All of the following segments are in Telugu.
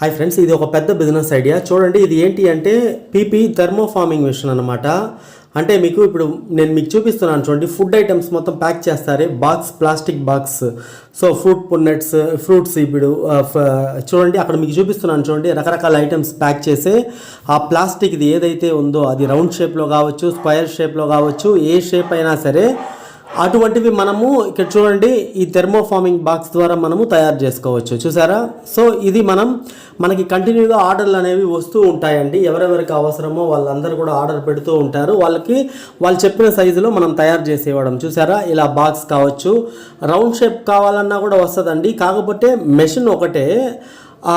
హాయ్ ఫ్రెండ్స్ ఇది ఒక పెద్ద బిజినెస్ ఐడియా చూడండి ఇది ఏంటి అంటే పీపీ థర్మోఫార్మింగ్ మిషన్ అనమాట అంటే మీకు ఇప్పుడు నేను మీకు చూపిస్తున్నాను చూడండి ఫుడ్ ఐటమ్స్ మొత్తం ప్యాక్ చేస్తారే box plastic box so fruit పున్నట్స్ fruits ఇప్పుడు చూడండి అక్కడ మీకు చూపిస్తున్నాను చూడండి రకరకాల ఐటమ్స్ ప్యాక్ చేసే ఆ ప్లాస్టిక్ ఇది ఏదైతే ఉందో అది రౌండ్ షేప్లో కావచ్చు స్క్వైర్ షేప్లో కావచ్చు ఏ షేప్ అయినా సరే అటువంటివి మనము ఇక్కడ చూడండి ఈ థెర్మోఫార్మింగ్ బాక్స్ ద్వారా మనము తయారు చేసుకోవచ్చు. చూసారా? సో ఇది మనం మనకి కంటిన్యూగా ఆర్డర్లు అనేవి వస్తూ ఉంటాయండి. ఎవరెవరికి అవసరమో వాళ్ళందరూ కూడా ఆర్డర్ పెడుతూ ఉంటారు. వాళ్ళకి వాళ్ళు చెప్పిన సైజులో మనం తయారు చేసి ఇవ్వడం చూసారా? ఇలా బాక్స్ కావచ్చు. రౌండ్ షేప్ కావాలన్నా కూడా వస్తుందండి. కాకపోతే మెషిన్ ఒకటే. ఆ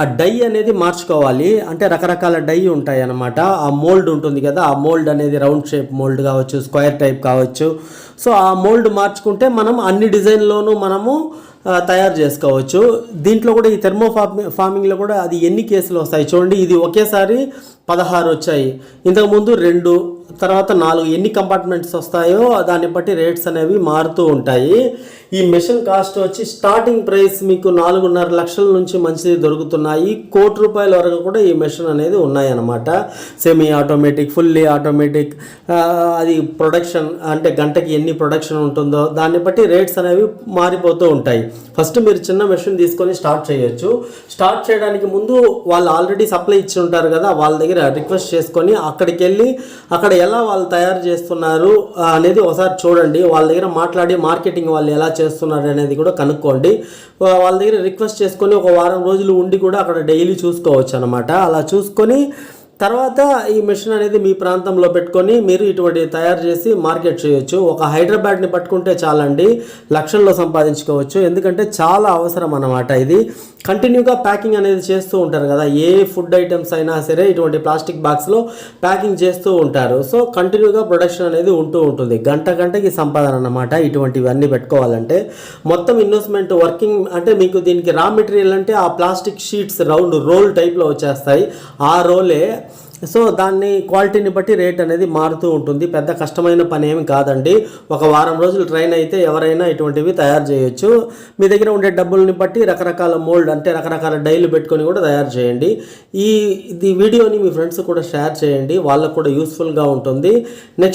ఆ డై అనేది మార్చుకోవాలి. అంటే రకరకాల డై ఉంటాయి అన్నమాట ఆ మోల్డ్ ఉంటుంది కదా ఆ మోల్డ్ అనేది రౌండ్ షేప్ మోల్డ్ కావచ్చు స్క్వేర్ టైప్ కావచ్చు. సో ఆ మోల్డ్ మార్చుకుంటే మనం అన్ని డిజైన్లోనూ మనము తయారు చేసుకోవచ్చు. దీంట్లో కూడా ఈ థెర్మో ఫార్మింగ్లో కూడా అది ఎన్ని కేసులు వస్తాయి? చూడండి ఇది ఒకేసారి పదహారు వచ్చాయి. ఇంతకుముందు రెండు తర్వాత నాలుగు ఎన్ని కంపార్ట్మెంట్స్ వస్తాయో దాన్ని బట్టి రేట్స్ అనేవి మారుతూ ఉంటాయి. ఈ మెషిన్ కాస్ట్ వచ్చి స్టార్టింగ్ ప్రైస్ మీకు నాలుగున్నర లక్షల నుంచి మంచిది దొరుకుతున్నాయి. కోటి రూపాయల వరకు కూడా ఈ మెషిన్ అనేది ఉన్నాయన్నమాట. సెమీ ఆటోమేటిక్ ఫుల్లీ ఆటోమేటిక్ అది ప్రొడక్షన్ అంటే గంటకి ఎన్ని ప్రొడక్షన్ ఉంటుందో దాన్ని బట్టి రేట్స్ అనేవి మారిపోతూ ఉంటాయి. ఫస్ట్ మీరు చిన్న మెషిన్ తీసుకొని స్టార్ట్ చేయొచ్చు. స్టార్ట్ చేయడానికి ముందు వాళ్ళు ఆల్రెడీ సప్లై ఇచ్చి ఉంటారు కదా వాళ్ళ దగ్గర రిక్వెస్ట్ చేసుకొని అక్కడికి వెళ్ళి అక్కడ ఎలా వాళ్ళు తయారు చేస్తున్నారు అనేది ఒకసారి చూడండి. వాళ్ళ దగ్గర మాట్లాడి మార్కెటింగ్ వాళ్ళు ఎలా చేస్తున్నారు అనేది కూడా కనుక్కోండి. వాళ్ళ దగ్గర రిక్వెస్ట్ చేసుకొని ఒక వారం రోజులు ఉండి కూడా అక్కడ డైలీ చూసుకోవచ్చు అనమాట అలా చూసుకొని తర్వాత ఈ మిషన్ అనేది మీ ప్రాంతంలో పెట్టుకొని మీరు ఇటువంటి తయారు చేసి మార్కెట్ చేయొచ్చు. ఒక హైదరాబాద్ని పట్టుకుంటే చాలండి లక్షల్లో సంపాదించుకోవచ్చు. ఎందుకంటే చాలా అవసరం అన్నమాట ఇది. కంటిన్యూగా ప్యాకింగ్ అనేది చేస్తూ ఉంటారు కదా. ఏ ఫుడ్ ఐటమ్స్ అయినా సరే ఇటువంటి ప్లాస్టిక్ బాక్స్లో ప్యాకింగ్ చేస్తూ ఉంటారు. సో కంటిన్యూగా ప్రొడక్షన్ అనేది ఉంటూ ఉంటుంది. గంట గంటకి సంపాదన అన్నమాట ఇటువంటివన్నీ పెట్టుకోవాలంటే. మొత్తం ఇన్వెస్ట్మెంట్ వర్కింగ్ అంటే మీకు దీనికి రా మెటీరియల్ అంటే ఆ ప్లాస్టిక్ షీట్స్ రౌండ్ రోల్ టైప్లో వచ్చేస్తాయి. ఆ రోలే సో దాన్ని క్వాలిటీని బట్టి రేట్ అనేది మారుతూ ఉంటుంది. పెద్ద కష్టమైన పని ఏమి కాదండి. ఒక వారం రోజులు ట్రైన్ అయితే ఎవరైనా ఇటువంటివి తయారు చేయొచ్చు. మీ దగ్గర ఉండే డబ్బుల్ని బట్టి రకరకాల మోల్డ్ అంటే రకరకాల డైలు పెట్టుకొని కూడా తయారు చేయండి. ఈ ఇది వీడియోని మీ ఫ్రెండ్స్ కూడా షేర్ చేయండి. వాళ్ళకు కూడా యూస్ఫుల్గా ఉంటుంది. నెక్స్ట్